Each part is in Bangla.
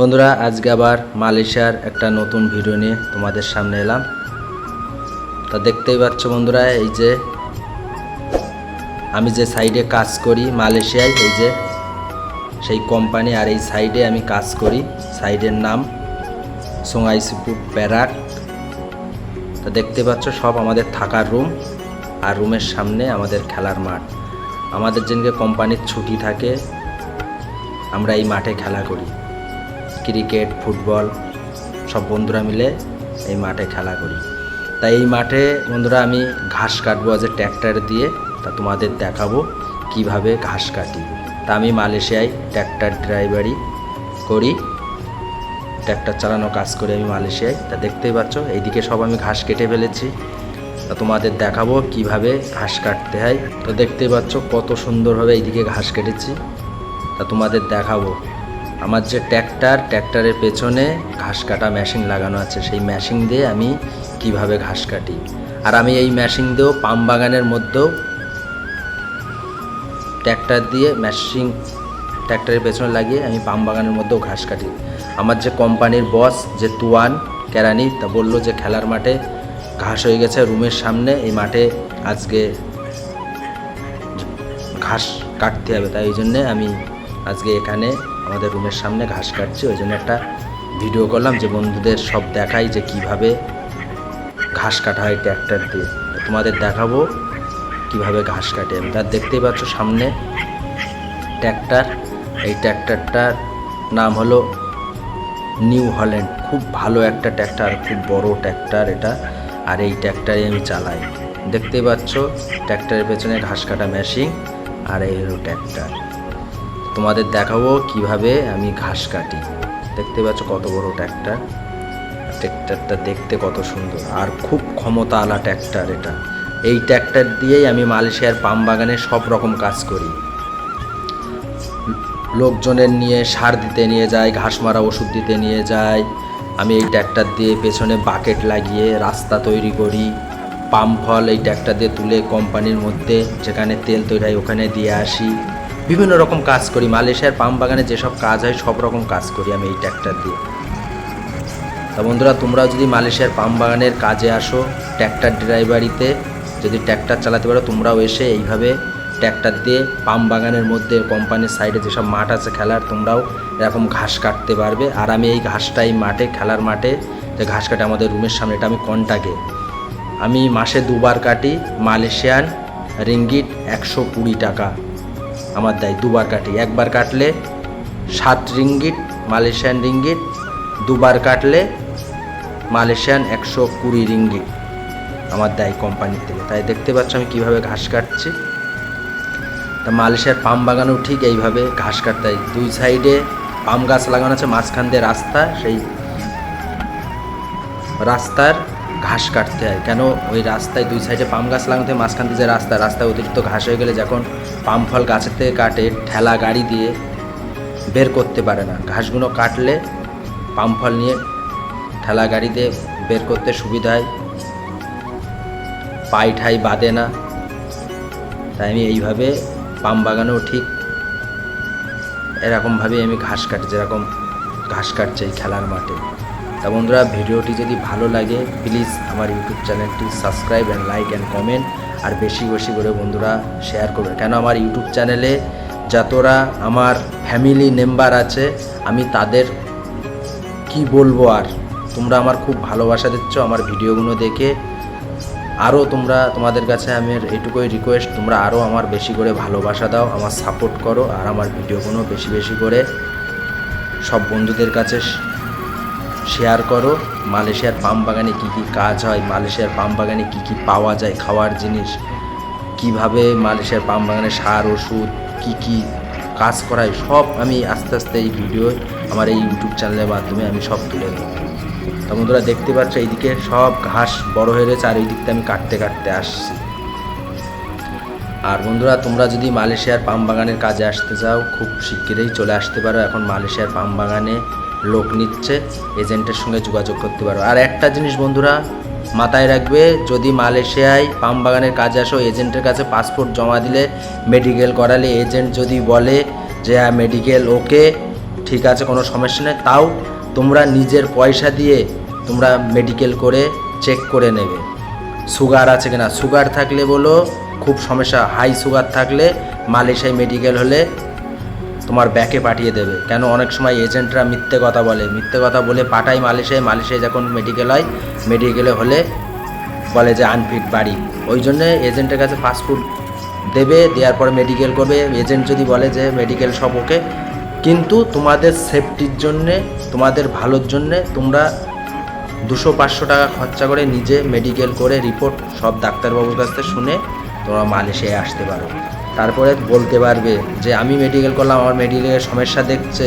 বন্ধুরা, আজকে আবার মালয়েশিয়ার একটা নতুন ভিডিও নিয়ে তোমাদের সামনে এলাম। তা দেখতেই পাচ্ছ বন্ধুরা, এই যে আমি যে সাইডে কাজ করি মালয়েশিয়ায়, এই যে সেই কোম্পানি আর এই সাইডে আমি কাজ করি। সাইডের নাম সোঙাইসিপুর প্যারাক তা দেখতে পাচ্ছ সব আমাদের থাকার রুম আর রুমের সামনে আমাদের খেলার মাঠ। আমাদের যেদিনকে কোম্পানির ছুটি থাকে, আমরা এই মাঠে খেলা করি। ক্রিকেট, ফুটবল, সব বন্ধুরা মিলে এই মাঠে খেলা করি। তাই এই মাঠে বন্ধুরা আমি ঘাস কাটবো আজ ট্র্যাক্টর দিয়ে, তা তোমাদের দেখাবো কীভাবে ঘাস কাটি। তা আমি মালয়েশিয়ায় ট্র্যাক্টর ড্রাইভারি করি ট্র্যাক্টর চালানো কাজ করি আমি মালয়েশিয়ায়। তা দেখতেই পাচ্ছ, এইদিকে সব আমি ঘাস কেটে ফেলেছি। তা তোমাদের দেখাবো কীভাবে ঘাস কাটতে হয়। তো দেখতেই পাচ্ছ কত সুন্দরভাবে এইদিকে ঘাস কেটেছি। তা তোমাদের দেখাবো। আমার যে ট্র্যাক্টর, ট্র্যাক্টরের পেছনে ঘাস কাটা মেশিন লাগানো আছে। সেই মেশিন দিয়ে আমি কীভাবে ঘাস কাটি? আর আমি এই মেশিন দিয়েও পাম বাগানের মধ্যেও ট্র্যাক্টর দিয়ে মেশিন ট্র্যাক্টরের পেছনে লাগিয়ে আমি পাম বাগানের মধ্যেও ঘাস কাটি। আমার যে কোম্পানির বস যে তুয়ান কেরানি, তা বলল যে খেলার মাঠে ঘাস হয়ে গেছে, রুমের সামনে এই মাঠে আজকে ঘাস কাটতে হবে। তাই জন্যে আমি আজকে এখানে আমাদের রুমের সামনে ঘাস কাটছি, ওই জন্য একটা ভিডিও করলাম যে বন্ধুদের সব দেখাই যে কীভাবে ঘাস কাটা হয় ট্র্যাক্টর দিয়ে। তোমাদের দেখাবো কীভাবে ঘাস কাটে। আমি তার দেখতেই পাচ্ছ সামনে ট্র্যাক্টর এই ট্র্যাক্টরটার নাম হলো নিউ হল্যান্ড খুব ভালো একটা ট্র্যাক্টর খুব বড় ট্র্যাক্টর এটা, আর এই ট্র্যাক্টরে আমি চালাই। দেখতেই পাচ্ছ ট্র্যাক্টরের পেছনে ঘাস কাটা মেশিন আর এই হলো ট্র্যাক্টর তোমাদের দেখাবো কীভাবে আমি ঘাস কাটি। দেখতে পাচ্ছ কত বড় ট্র্যাক্টর ট্র্যাক্টরটা দেখতে কত সুন্দর। আর খুব ক্ষমতা আলা ট্র্যাক্টর এটা। এই ট্র্যাক্টর দিয়েই আমি মালয়েশিয়ার পাম বাগানে সব রকম কাজ করি। লোকজনের নিয়ে সার দিতে নিয়ে যায়, ঘাস মারা ওষুধ দিতে নিয়ে যায়। আমি এই ট্র্যাক্টর দিয়ে পেছনে বাকেট লাগিয়ে রাস্তা তৈরি করি। পাম ফল এই ট্র্যাক্টর দিয়ে তুলে কোম্পানির মধ্যে, যেখানে তেল তৈরি হয় ওখানে দিয়ে আসি। বিভিন্ন রকম কাজ করি। মালয়েশিয়ার পাম বাগানে যেসব কাজ হয়, সব রকম কাজ করি আমি এই ট্র্যাক্টর দিয়ে। তা বন্ধুরা তোমরাও যদি মালয়েশিয়ার পাম বাগানের কাজে আসো, ট্র্যাক্টর ড্রাইভারিতে যদি ট্র্যাক্টর চালাতে পারো, তোমরাও এসে এইভাবে ট্র্যাক্টর দিয়ে পাম বাগানের মধ্যে, কোম্পানির সাইডে যেসব মাঠ আছে খেলার, তোমরাও এরকম ঘাস কাটতে পারবে। আর আমি এই ঘাসটা এই মাঠে, খেলার মাঠে, যে ঘাস কাটে আমাদের রুমের সামনে, এটা আমি কন্টাকে। আমি মাসে দুবার কাটি মালয়েশিয়ান রিঙ্গিট একশো কুড়ি টাকা। আমার দেয় দুবার কাটি। একবার কাটলে সাত রিঙ্গিট মালয়েশিয়ান রিঙ্গিট দুবার কাটলে মালয়েশিয়ান একশো কুড়ি রিঙ্গিট আমার দেয় কোম্পানির থেকে। তাই দেখতে পাচ্ছ আমি কীভাবে ঘাস কাটছি। তা মালয়েশিয়ার পাম বাগানেও ঠিক এইভাবে ঘাস কাটতে দুই সাইডে পাম গাছ লাগানো আছে, মাঝখান দিয়ে রাস্তা, সেই রাস্তার ঘাস কাটতে হয়। কেন? ওই রাস্তায় দুই সাইডে পাম গাছ থাকে মাঝখান দিয়ে যে রাস্তা, রাস্তায় অতিরিক্ত ঘাস হয়ে গেলে যখন পাম ফল গাছের থেকে কাটে, ঠেলা গাড়ি দিয়ে বের করতে পারে না। ঘাসগুলো কাটলে পাম ফল নিয়ে ঠেলা গাড়ি দিয়ে বের করতে সুবিধা হয়। পাই ঠাই বাঁধে না। তাই আমি এইভাবে পাম বাগানেও ঠিক এরকমভাবে আমি ঘাস কাটি, যেরকম ঘাস কাটছে এই খেলার মাঠে। তা বন্ধুরা, ভিডিওটি যদি ভালো লাগে প্লিজ আমার ইউটিউব চ্যানেলটি subscribe and like and comment আর বেশি বেশি করে বন্ধুরা শেয়ার করবে। কেন আমার ইউটিউব চ্যানেলে যতরা আমার ফ্যামিলি মেম্বার আছে, আমি তাদের কি বলব আর? তোমরা আমার খুব ভালোবাসা দিচ্ছ আমার ভিডিওগুলো দেখে। আরও তোমরা, তোমাদের কাছে আমি এইটুকুই রিকোয়েস্ট তোমরা আরও আমার বেশি করে ভালোবাসা দাও, আমার সাপোর্ট করো আর আমার ভিডিওগুলো বেশি বেশি করে সব বন্ধুদের কাছে শেয়ার করো। মালয়েশিয়ার পাম বাগানে কী কী কাজ হয়? মালয়েশিয়ার পাম বাগানে কী কী পাওয়া যায় খাওয়ার জিনিস? কীভাবে মালয়েশিয়ার পাম বাগানে সার, ওষুধ, কী কী কাজ করায় সব আমি আস্তে আস্তে এই ভিডিও, আমার এই ইউটিউব চ্যানেলের মাধ্যমে আমি সব তুলে দেবো তা বন্ধুরা দেখতে পাচ্ছ এইদিকে সব ঘাস বড় হয়ে রয়েছে, আর এই দিকটা আমি কাটতে কাটতে আসছি। আর বন্ধুরা, তোমরা যদি মালয়েশিয়ার পাম বাগানের কাজে আসতে চাও, খুব শিগগিরই চলে আসতে পারো। এখন মালয়েশিয়ার পাম বাগানে লোক নিচ্ছে, এজেন্টের সঙ্গে যোগাযোগ করতে পারো। আর একটা জিনিস বন্ধুরা, মাথায় রাখবে, যদি মালয়েশিয়ায় পাম বাগানের কাজে আসো, এজেন্টের কাছে পাসপোর্ট জমা দিলে মেডিকেল করালে এজেন্ট যদি বলে যে হ্যাঁ মেডিকেল, ওকে, ঠিক আছে, কোনো সমস্যা নেই। তাও তোমরা নিজের পয়সা দিয়ে তোমরা মেডিকেল করে চেক করে নেবে। সুগার আছে কিনা? সুগার থাকলে বলো, খুব সমস্যা। হাই সুগার থাকলে মালয়েশিয়ায় মেডিকেল হলে তোমার ব্যাকে পাঠিয়ে দেবে। কেন? অনেক সময় এজেন্টরা মিথ্যে কথা বলে। মিথ্যে কথা বলে পাঠায় মালয়েশিয়ায় মালয়েশিয়ায় যখন মেডিকেল হয় মেডিকেলে হলে বলে যে আনফিট বাড়ি। ওই জন্যে এজেন্টের কাছে ফাস্টফুড দেবে, দেওয়ার পরে মেডিকেল করবে। এজেন্ট যদি বলে যে মেডিকেল সব ওকে, কিন্তু তোমাদের সেফটির জন্যে, তোমাদের ভালোর জন্যে তোমরা দুশো পাঁচশো টাকা খরচা করে নিজে মেডিকেল করে রিপোর্ট সব ডাক্তারবাবুর কাছ থেকে শুনে তোমরা মালয়েশিয়ায় আসতে পারো। তারপরে বলতে পারবে যে আমি মেডিকেল করলাম, আমার মেডিকেলের সমস্যা দেখছে।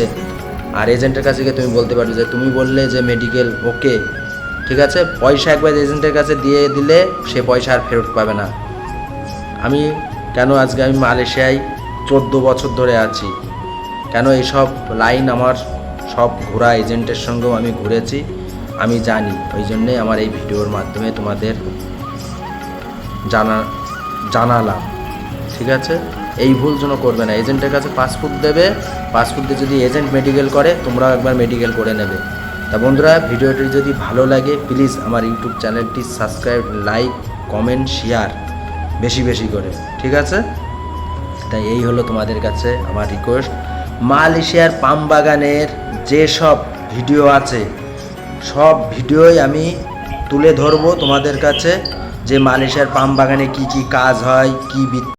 আর এজেন্টের কাছে গিয়ে তুমি বলতে পারবে যে তুমি বললে যে মেডিকেল ওকে ঠিক আছে? পয়সা একবার এজেন্টের কাছে দিয়ে দিলে সে পয়সা আর ফেরত পাবে না। আমি কেন আজকে আমি মালয়েশিয়ায় চোদ্দ বছর ধরে আছি? কেন এইসব লাইন আমার সব ঘোরা এজেন্টের সঙ্গেও আমি ঘুরেছি? আমি জানি। ওই জন্যে আমার এই ভিডিওর মাধ্যমে তোমাদের জানা, জানালাম। ঠিক আছে? এই ভুল যেন করবে না। এজেন্টের কাছে পাসপোর্ট দেবে, পাসপোর্ট দিয়ে যদি এজেন্ট মেডিকেল করে, তোমরাও একবার মেডিকেল করে নেবে। তা বন্ধুরা, ভিডিওটি যদি ভালো লাগে প্লিজ আমার ইউটিউব চ্যানেলটি সাবস্ক্রাইব লাইক কমেন্ট শেয়ার বেশি বেশি করে, ঠিক আছে? তাই এই হলো তোমাদের কাছে আমার রিকোয়েস্ট মালয়েশিয়ার পাম বাগানের যেসব ভিডিও আছে, সব ভিডিওই আমি তুলে ধরবো তোমাদের কাছে, যে মালয়েশিয়ার পাম বাগানে কি কি কাজ হয়, কি